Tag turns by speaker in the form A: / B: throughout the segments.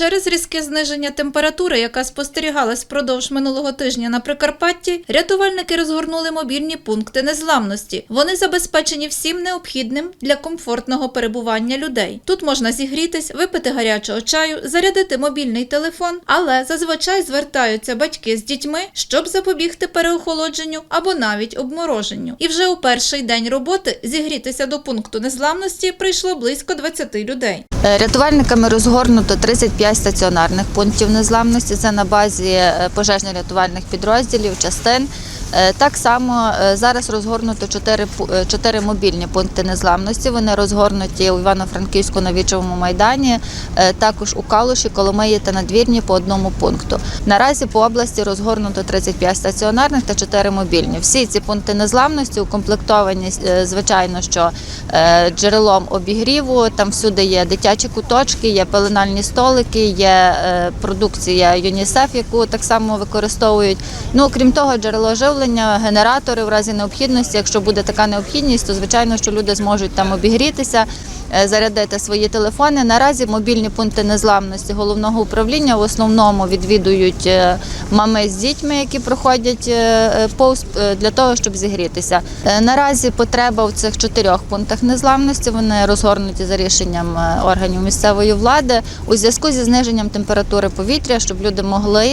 A: Через різке зниження температури, яка спостерігалась впродовж минулого тижня на Прикарпатті, рятувальники розгорнули мобільні пункти незламності. Вони забезпечені всім необхідним для комфортного перебування людей. Тут можна зігрітись, випити гарячого чаю, зарядити мобільний телефон, але зазвичай звертаються батьки з дітьми, щоб запобігти переохолодженню або навіть обмороженню. І вже у перший день роботи зігрітися до пункту незламності прийшло близько 20 людей.
B: Е, Рятувальниками розгорнуто 35 стаціонарних пунктів незламності. Це на базі е, пожежно-рятувальних підрозділів, частин. Е, Так само е, зараз розгорнуто 4, 4 мобільні пункти незламності. Вони розгорнуті у Івано-Франківську на Вічовому майдані, е, також у Калуші, Коломиї та Надвірні по одному пункту. Наразі по області розгорнуто 35 стаціонарних та 4 мобільні. Всі ці пункти незламності укомплектовані, е, звичайно, що е, джерелом обігріву. Там всюди є дитячі куточки, є пеленальні столики, є е, продукція ЮНІСЕФ, яку так само використовують. Ну крім того, джерело живлення, генератори в разі необхідності. Якщо буде така необхідність, то звичайно, що люди зможуть там обігрітися. Е, Зарядити свої телефони. Наразі мобільні пункти незламності головного управління в основному відвідують е, мами з дітьми, які проходять е, повз для того, щоб зігрітися. Наразі потреба в цих чотирьох пунктах незламності вони розгорнуті за рішенням органів місцевої влади у зв'язку зі зниженням температури повітря, щоб люди могли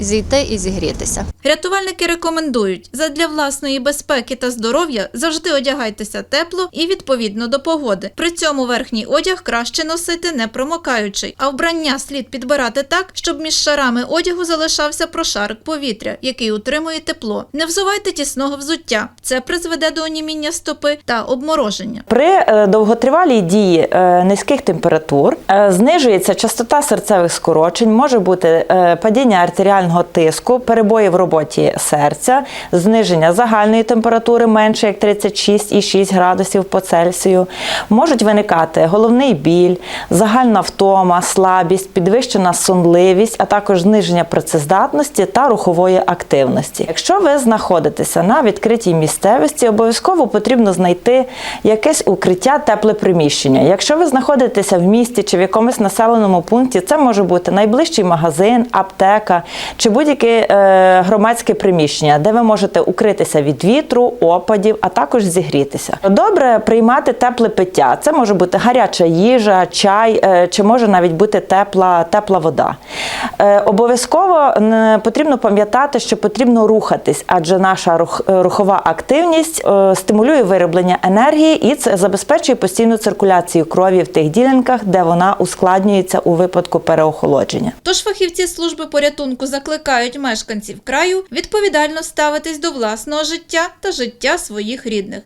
B: зійти і зігрітися.
A: Рятувальники рекомендують задля власної безпеки та здоров'я завжди одягайтеся тепло і відповідно до погоди. При цьому верхній одяг краще носити не промокаючий, а вбрання слід підбирати так, щоб між шарами одягу залишався прошарок повітря, який утримує тепло. Не взувайте тісного взуття. Це призведе до оніміння стопи та обмороження.
C: При е, довготривалій дії е, низьких температур е, знижується частота серцевих скорочень, може бути падіння артеріального тиску, перебої в роботі серця, зниження загальної температури менше як 36,6 градусів по Цельсію. Можуть виникати головний біль, загальна втома, слабість, підвищена сонливість, а також зниження працездатності та рухової активності. Якщо ви знаходитеся на відкритій місцевості, обов'язково потрібно знайти якесь укриття, тепле приміщення. Якщо ви знаходитеся в місті чи в якомусь населеному пункті, це може бути найближчий магазин, аптека чи будь-яке е, громадське приміщення, де ви можете укритися від вітру, опадів, а також зігрітися. Добре приймати тепле пиття. Це може бути гаряча їжа, чай, е, чи може навіть бути тепла, тепла вода. Е, Обов'язково потрібно пам'ятати, що потрібно рухатись, адже наша рух- е, рухова активність стимулює вироблення енергії і це забезпечує постійну циркуляцію крові в тих ділянках, де вона ускладнюється у випадку переохолодження.
A: Тож фахівці служби порятунку закликають мешканців краю відповідально ставитись до власного життя та життя своїх рідних.